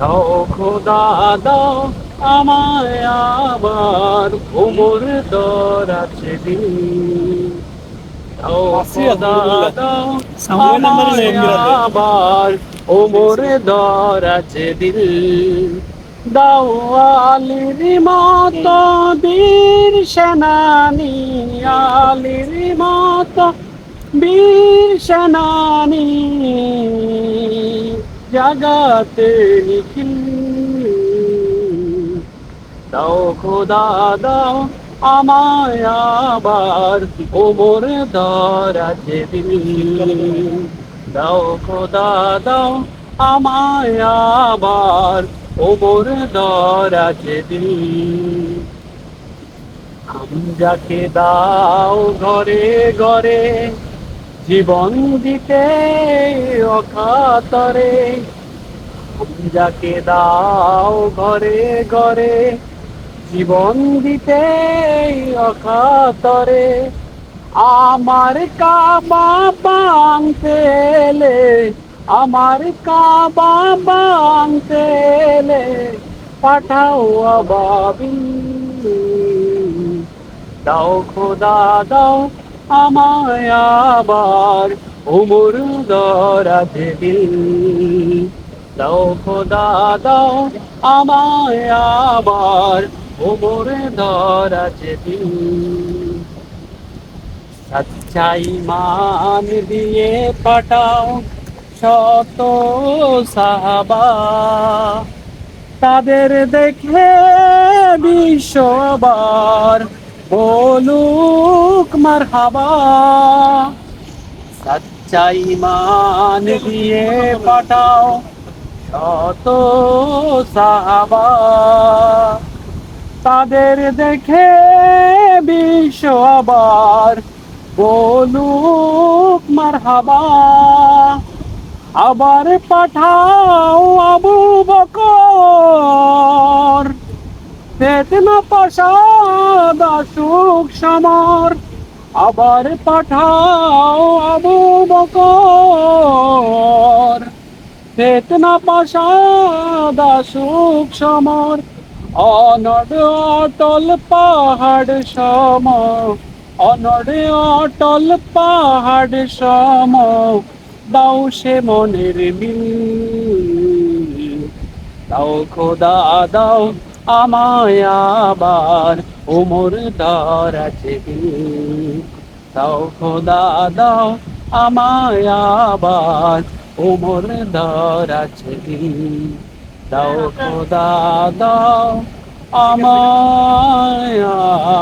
দাও খোদা দাও আমায় আবার ওমর দর আছে। আবার ওমর দর আছে দিল দাও আলির মত বীর সেনানি আলির মত বীর সেনানি। জাগাতে নিখিল। দাও খোদা, দাও আমায় আবার ওমর দরাজে দিল। দাও খোদা, দাও আমায় আবার ওমর দরাজে দিল। যাকে দাও ঘরে ঘরে জীবন দিতে অকাতরে। যাকে দাও ঘরে ঘরে, জীবন দিতে অকাতরে। আমার কাবা বাংতে এলে, আমার কাবা বাংতে এলে, পাঠাও আবাবি দাও খোদা, দাও আমায় আবার উমর দরাজে দিল। দাও খোদা, দাও আমায় আবার উমর দরাজে দিল। সচ্চাই মান দিয়ে পাঠাও শত সাহাবা। তাদের দেখে বিশ্ববার বলুক মারহাবা। সচ্চাই মান দিয়ে পাঠাও শত সাহাবা। তাদের দেখে বিশ্ব আবার বলুক মারহাবা। আবার পাঠাও আবু বকর। বেদনা পাশাদ আসুক সমর। আবার পাঠাও আবু বকর। বেদনা পাশাদ আসুক সমর। অনড অটল পাহাড় সম অনড অটল পাহাড় সম দাও সে মনের মিল। দাও খোদা, দাও আমায় আবার ওমর দিল দাও খোদা, দাও আমায় আবার ওমর দিল দাও খোদা, দাও আমায়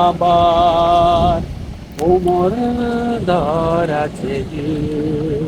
আবার ওমর দিল